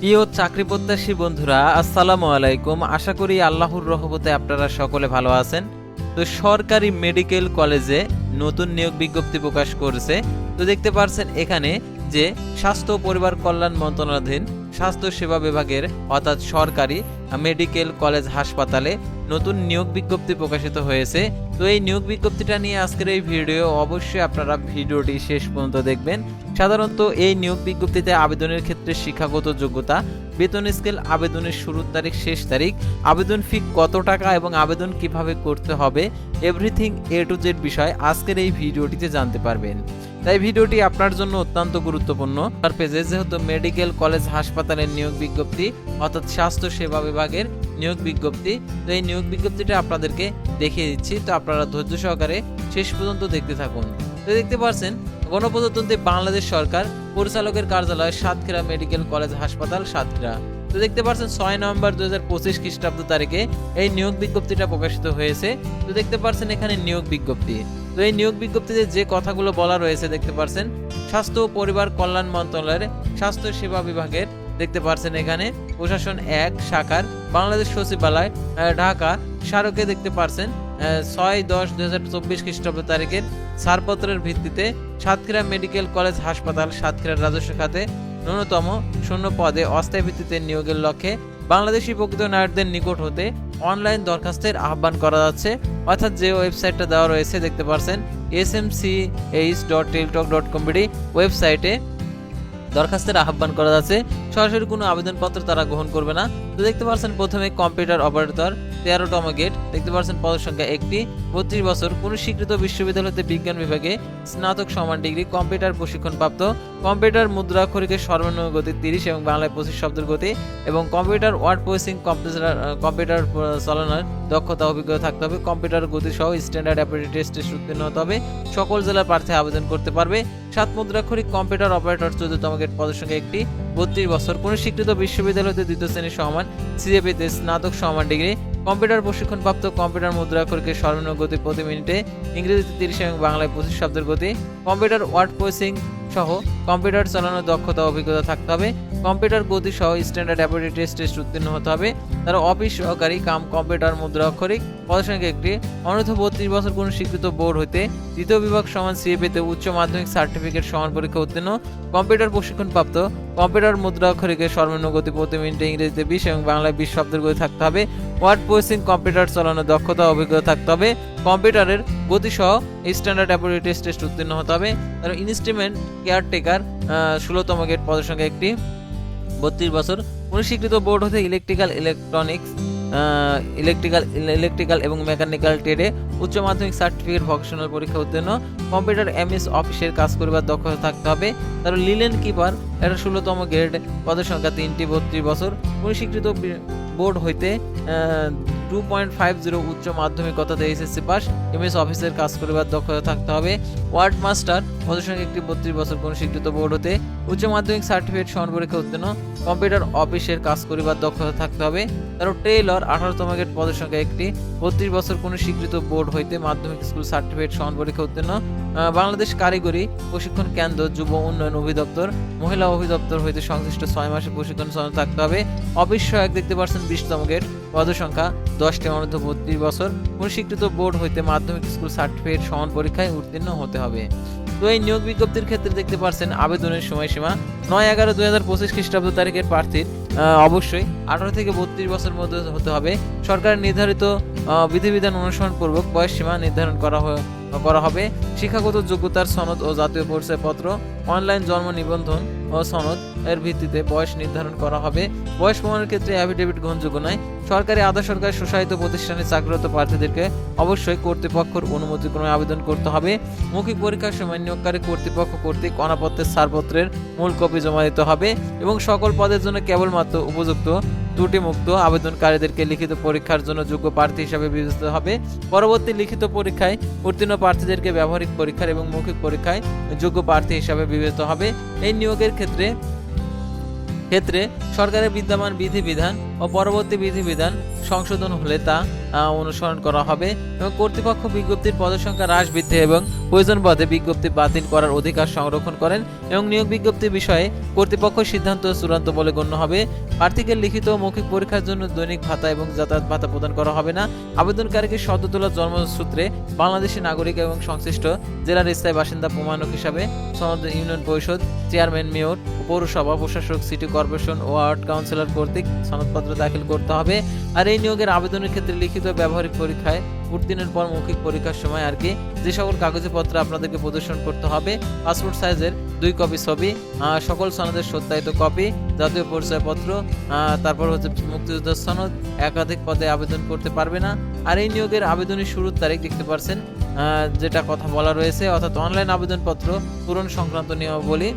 প্রিয় চাকরি প্রত্যাশী বন্ধুরা, আসসালামু আলাইকুম। আশা করি আল্লাহর রহমতে আপনারা সকলে ভালো আছেন। তো সরকারি মেডিকেল কলেজে নতুন নিয়োগ বিজ্ঞপ্তি প্রকাশ করেছে। তো দেখতে পারছেন এখানে যে স্বাস্থ্য পরিবার কল্যাণ মন্ত্রণাধীন স্বাস্থ্য সেবা বিভাগের অর্থাৎ সরকারি মেডিকেল কলেজ হাসপাতালে নতুন নিয়োগ বিজ্ঞপ্তি প্রকাশিত হয়েছে। তো এই নিয়োগ বিজ্ঞপ্তিটা নিয়ে আজকের এই ভিডিও অবশ্যই আপনারা ভিডিওটি শেষ পর্যন্ত দেখবেন। সাধারণত এই নিয়োগ বিজ্ঞপ্তিতে আবেদনের ক্ষেত্রে শিক্ষাগত যোগ্যতা, বেতন স্কেল, আবেদনের শুরুর তারিখ, শেষ তারিখ, আবেদন ফি কত টাকা এবং আবেদন কীভাবে করতে হবে, এভরিথিং এ টু জেড বিষয় আজকের এই ভিডিওটিতে জানতে পারবেন। তাই ভিডিওটি আপনার জন্য অত্যন্ত গুরুত্বপূর্ণ। তার পেজে যেহেতু মেডিকেল কলেজ হাসপাতালের নিয়োগ বিজ্ঞপ্তি, অর্থাৎ স্বাস্থ্য সেবা বিভাগের নিয়োগ বিজ্ঞপ্তি। তো এই নিয়োগ বিজ্ঞপ্তিটা আপনাদেরকে দেখিয়ে দিচ্ছি। তো আপনারা ধৈর্য সহকারে শেষ পর্যন্ত দেখতে থাকুন। তো দেখতে পাচ্ছেন, গণপ্রজাতন্ত্রী বাংলাদেশ সরকার পরিচালকের কার্যালয় সাতক্ষীরা মেডিকেল কলেজ হাসপাতাল সাতক্ষীরা। তো দেখতে পাচ্ছেন, ছয় নভেম্বর দু হাজার পঁচিশ খ্রিস্টাব্দ তারিখে এই নিয়োগ বিজ্ঞপ্তিটা প্রকাশিত হয়েছে। তো দেখতে পাচ্ছেন এখানে নিয়োগ বিজ্ঞপ্তি। তো এই নিয়োগ বিজ্ঞপ্তিতে যে কথাগুলো বলা রয়েছে, দেখতে পাচ্ছেন, স্বাস্থ্য ও পরিবার কল্যাণ মন্ত্রণালয়ের স্বাস্থ্য সেবা বিভাগের দেখতে পাচ্ছেন এখানে। প্রশাসন এক শাখার বাংলাদেশ সচিবালয় ঢাকা স্মারকে দেখতে পাচ্ছেন আহ, ছয় দশ দুই হাজার চব্বিশ খ্রিস্টাব্দ তারিখের ছাড়পত্রের ভিত্তিতে সাতক্ষীরা মেডিকেল কলেজ হাসপাতাল সাতক্ষীরার রাজস্ব খাতে ন্যূনতম শূন্য পদে অস্থায়ী ভিত্তিতে নিয়োগের লক্ষ্যে বাংলাদেশি প্রকৃত নায়কদের নিকট হতে অনলাইন দরখাস্তের আহ্বান করা যাচ্ছে। অর্থাৎ যে ওয়েবসাইটটা দেওয়া রয়েছে দেখতে পাচ্ছেন S M C H dot Teletalk dot com bd ওয়েবসাইটে। দরখাস্তের আহ্বান করা যাচ্ছে। সরাসরি কোনো আবেদনপত্র তারা গ্রহণ করবে না। তো দেখতে পাচ্ছেন, প্রথমে কম্পিউটার অপারেটর তেরোতম গেট। দেখতে পাচ্ছেন পদের সংখ্যা একটি। বত্রিশ বছর কোনো স্বীকৃত বিশ্ববিদ্যালয়তে বিজ্ঞান বিভাগে স্নাতক সমান ডিগ্রি, কম্পিউটার প্রশিক্ষণপ্রাপ্ত কম্পিউটার মুদ্রাক্ষরিকের সর্বনিম্ন গতি তিরিশ এবং বাংলায় পঁচিশ শব্দের গতি এবং computer word processing computer computer চালানোর দক্ষতা, অভিজ্ঞতা থাকতে হবে। কম্পিউটার গতি সহ স্ট্যান্ডার্ড অ্যাপিলিটি টেস্টে উত্তীর্ণ হতে হবে। সকল জেলার প্রার্থী আবেদন করতে পারবে। সাত মুদ্রাক্ষরিক কম্পিউটার অপারেটর চোদ্দতম গেট পদের সঙ্গে একটি। বত্রিশ বছর কোনো স্বীকৃত বিশ্ববিদ্যালয়তে দ্বিতীয় শ্রেণির সমান সিজেপিতে স্নাতক সমান ডিগ্রি কম্পিউটার প্রশিক্ষণপ্রাপ্ত কম্পিউটার মুদ্রাক্ষরকে সর্বনিম্ন গতি প্রতি মিনিটে ইংরেজিতে তিরিশ এবং বাংলায় পঁচিশ শব্দের গতি। কম্পিউটার ওয়ার্ড প্রসেসিং সহ কম্পিউটার চালানোর দক্ষতা অভিজ্ঞতা থাকতে হবে। কম্পিউটার গতি সহ স্ট্যান্ডার্ড অ্যাপিলিটি টেস্ট টেস্ট উত্তীর্ণ হতে হবে। তারা অফিস সহকারী কাম কম্পিউটার মুদ্রা অক্ষরিক একটি অনূর্ধ্ব বত্রিশ বছর কোনো স্বীকৃত বোর্ড হইতে দ্বিতীয় বিভাগ সমান সিএপিতে উচ্চ মাধ্যমিক সার্টিফিকেট সমান পরীক্ষা উত্তীর্ণ, কম্পিউটার প্রশিক্ষণপ্রাপ্ত, কম্পিউটার মুদ্রা অক্ষরিকের সর্বনিম্ন গতি প্রতি মিনিটে ইংরেজিতে বিশ এবং বাংলায় বিশ শব্দের গতি থাকতে হবে, ওয়ার্ড প্রসেসিং, কম্পিউটার চালানোর দক্ষতা অভিজ্ঞতা থাকতে হবে, কম্পিউটারের গতি সহ স্ট্যান্ডার্ড অ্যাপিলিটি টেস্ট টেস্ট উত্তীর্ণ হতে হবে, তার ইনস্ট্রুমেন্ট কেয়ারটেকার ষোলোতম গেট পদের একটি বত্রিশ বছর কোনো স্বীকৃত বোর্ড হতে ইলেকট্রিক্যাল ইলেকট্রনিক্স ইলেকট্রিক্যাল ইলেকট্রিক্যাল এবং মেকানিক্যাল ট্রেডে উচ্চ মাধ্যমিক সার্টিফিকেট ভকেশনাল পরীক্ষা উত্তীর্ণ। কম্পিউটার এমএস অফিসের কাজ করিবার দক্ষতা থাকতে হবে। তার লিলেন কিপার এটা ষোলোতম গ্রেড পদের সংখ্যা তিনটি, বত্রিশ বছর। কোনো স্বীকৃত বোর্ড হইতে টু পয়েন্ট ফাইভ জিরো উচ্চ মাধ্যমিক অর্থাৎ এইচএসসি পাস এমএস অফিসের কাজ করিবার দক্ষতা থাকতে হবে। ওয়ার্ড মাস্টার পদের সংখ্যা একটি বত্রিশ বছর কোন স্বীকৃত বোর্ড হতে। উচ্চ মাধ্যমিক সার্টিফিকেট সমান পরীক্ষা উত্তীর্ণ। কম্পিউটার অফিসের কাজ করিবার দক্ষতা থাকতে হবে। তারপর টেইলর আঠারোতম গেট পদের সংখ্যা একটি। বত্রিশ বছর কোনো স্বীকৃত বোর্ড হইতে মাধ্যমিক স্কুল সার্টিফিকেট সমান পরীক্ষা উত্তীর্ণ। বাংলাদেশ কারিগরি প্রশিক্ষণ কেন্দ্র, যুব উন্নয়ন অধিদপ্তর। মহিলা অধিদপ্তর হইতে সংশ্লিষ্ট ছয় মাসের প্রশিক্ষণ থাকতে হবে। অফিস সহায়ক দেখতে পাচ্ছেন বিশতম গেট পদ সংখ্যা। দশটি অনূর্ধ্ব বত্রিশ বছর কোনো স্বীকৃত বোর্ড হইতে মাধ্যমিক স্কুল সার্টিফিকেট সমান পরীক্ষায় উত্তীর্ণ হতে হবে। তো এই নিয়োগ বিজ্ঞপ্তির ক্ষেত্রে দেখতে পাচ্ছেন আবেদনের সময়সীমা নয় এগারো দুই হাজার পঁচিশ খ্রিস্টাব্দ তারিখের প্রার্থীর অবশ্যই আঠারো থেকে বত্রিশ বছর মধ্যে হতে হবে। সরকারের নির্ধারিত বিধিবিধান অনুসরণ পূর্বক বয়স সীমা নির্ধারণ করা করা হবে। শিক্ষাগত যোগ্যতার সনদ ও জাতীয় পরিচয়পত্র, অনলাইন জন্ম নিবন্ধন ও সনদ এর ভিত্তিতে বয়স নির্ধারণ করা হবে। বয়স প্রমাণের ক্ষেত্রে অ্যাফিডেভিট গ্রহণযোগ্য নয়। সরকারি, আধা সরকারি সুশায়িত প্রতিষ্ঠানে চাকরিরত প্রার্থীদেরকে অবশ্যই কর্তৃপক্ষের অনুমতিক্রমে আবেদন করতে হবে। মৌখিক পরীক্ষার সময় নিয়োগকারী কর্তৃপক্ষ কর্তৃক অনাপত্তের ছাড়পত্রের মূল কপি জমা দিতে হবে এবং সকল পদের জন্য কেবলমাত্র উপযুক্ত ত্রুটিমুক্ত আবেদনকারীদেরকে লিখিত পরীক্ষার জন্য যোগ্য প্রার্থী হিসাবে বিবেচিত হবে। পরবর্তী লিখিত পরীক্ষায় উত্তীর্ণ প্রার্থীদেরকে ব্যবহারিক পরীক্ষার এবং মৌখিক পরীক্ষায় যোগ্য প্রার্থী হিসাবে বিবেচিত হবে। এই নিয়োগের ক্ষেত্রে ক্ষেত্রে সরকারের বিদ্যমান বিধিবিধান ও পরবর্তী বিধিবিধান সংশোধন হলে তা অনুসরণ করা হবে এবং কর্তৃপক্ষ বিজ্ঞপ্তির পদসংখ্যা হ্রাস, বৃদ্ধি এবং প্রয়োজন পদে বিজ্ঞপ্তি বাতিল করার অধিকার সংরক্ষণ করেন এবং নিয়োগ বিজ্ঞপ্তি বিষয়ে কর্তৃপক্ষ সিদ্ধান্ত চূড়ান্ত বলে গণ্য হবে। প্রার্থীকে লিখিত মৌখিক পরীক্ষার জন্য দৈনিক ভাতা এবং যাতায়াত ভাতা প্রদান করা হবে না। আবেদনকারীকে সদ্য তোলা জন্মসূত্রে বাংলাদেশি নাগরিক এবং সংশ্লিষ্ট জেলার স্থায়ী বাসিন্দা প্রমাণক হিসাবে সনদ ইউনিয়ন পরিষদ, চেয়ারম্যান, মেয়র, পৌরসভা, প্রশাসক, সিটি কর্পোরেশন ওয়ার্ড কাউন্সিলর কর্তৃক সনদপত্র দাখিল করতে হবে। আর এই নিয়োগের আবেদনের ক্ষেত্রে লিখিত ব্যবহারিক পরীক্ষায় উত্তীর্ণের পর মৌখিক পরীক্ষার সময় আর কি যে সকল কাগজপত্র আপনাদেরকে প্রদর্শন করতে হবে, পাসপোর্ট সাইজের দুই কপি ছবি সকল সনদের সত্যায়িত কপি জাতীয় পরিচয়পত্র তারপর হচ্ছে মুক্তিযোদ্ধার সনদ, একাধিক পদে আবেদন করতে পারবে না। আর এই নিয়োগের আবেদনের শুরুর তারিখ দেখতে পারছেন যেটা কথা বলা রয়েছে, অর্থাৎ অনলাইন আবেদনপত্র পূরণ সংক্রান্ত নিয়মাবলী।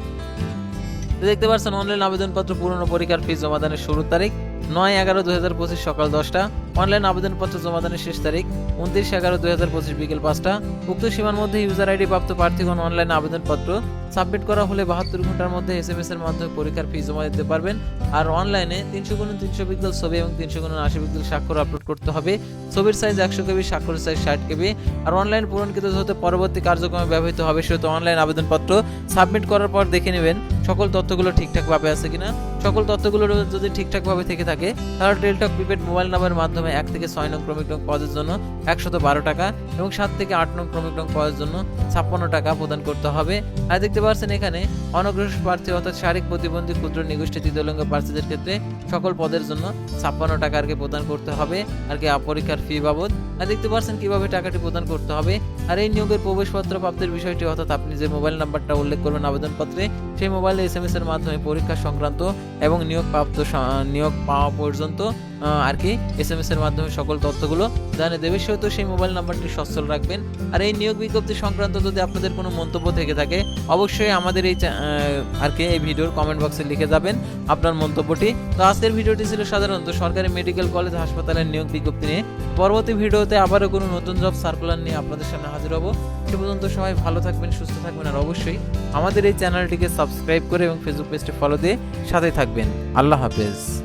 দেখতে পাচ্ছেন অনলাইন আবেদনপত্র পূরণ পরীক্ষার ফি জমাদানের শুরুর তারিখ। নয় এগারো দুই হাজার পঁচিশ সকাল দশটা। অনলাইন আবেদনপত্র জমাদানের শেষ তারিখ উনত্রিশ এগারো দুই হাজার পঁচিশ বিকেল পাঁচটা। উক্ত সীমার মধ্যে ইউজার আইডি প্রাপ্ত প্রার্থীগণ অনলাইন আবেদনপত্র সাবমিট করা হলে বাহাত্তর ঘণ্টার মধ্যে এস এম এস এর মাধ্যমে পরীক্ষার ফি জমা দিতে পারবেন। আর অনলাইনে তিনশো গুণ তিনশো পিক্সেল ছবি এবং তিনশো গুণ আশি পিক্সেল স্বাক্ষর আপলোড করতে হবে। ছবির সাইজ একশো কেবি, স্বাক্ষরের সাইজ ষাট কেবি। আর অনলাইন পূরণকৃত হতে পরবর্তী কার্যক্রমে ব্যবহৃত হবে। সেহেতু অনলাইন আবেদনপত্র সাবমিট করার পর দেখে নেবেন সকল তথ্যগুলো ঠিকঠাকভাবে আছে কিনা। সকল তথ্যগুলো যদি ঠিকঠাকভাবে থেকে থাকে, তাহলে টেলটক প্রিপেড মোবাইল নাম্বারের মাধ্যমে এক থেকে ছয় নং ক্রমিক নং পদের জন্য একশত বারো টাকা এবং সাত থেকে আট নং ক্রমিক নং পদের জন্য ছাপ্পান্ন টাকা প্রদান করতে হবে। আর দেখতে পাচ্ছেন এখানে অনগ্রসর প্রার্থী অর্থাৎ শারীরিক প্রতিবন্ধী ক্ষুদ্র নিগোষ্ঠী তৃতীয়লিঙ্গ প্রার্থীদের ক্ষেত্রে সকল পদের জন্য ছাপ্পান্ন টাকা আর কি প্রদান করতে হবে, আর কি পরীক্ষার ফি বাবদ। আর দেখতে পাচ্ছেন কীভাবে টাকাটি প্রদান করতে হবে। আর এই নিয়োগের প্রবেশপত্র প্রাপ্তির বিষয়টি, অর্থাৎ আপনি যে মোবাইল নাম্বারটা উল্লেখ করবেন আবেদনপত্রে, সেই মোবাইলে এস এম এস এর মাধ্যমে পরীক্ষা সংক্রান্ত এবং নিয়োগ প্রাপ্ত নিয়োগ পাওয়া পর্যন্ত আর কি এস এম এস এর মাধ্যমে সকল তথ্যগুলো জানিয়ে দেবে। সেহেতু সেই মোবাইল নাম্বারটি সচ্ছল রাখবেন। আর এই নিয়োগ বিজ্ঞপ্তি সংক্রান্ত যদি আপনাদের কোনো মন্তব্য থেকে থাকে, অবশ্যই আমাদের এই আর কি এই ভিডিওর কমেন্ট বক্সে লিখে যাবেন আপনার মন্তব্যটি। তো আজকের ভিডিওটি ছিল সাধারণত সরকারি মেডিকেল কলেজ হাসপাতালের নিয়োগ বিজ্ঞপ্তি নিয়ে। পরবর্তী ভিডিওতে আবারও কোনো নতুন জব সার্কুলার নিয়ে আপনাদের সামনে হাজির হব। সে পর্যন্ত সবাই ভালো থাকবেন, সুস্থ থাকবেন, আর অবশ্যই আমাদের এই চ্যানেলটিকে সাবস্ক্রাইব করে এবং ফেসবুক পেজটি ফলো দিয়ে সাথে থাকবেন। আল্লাহ হাফেজ।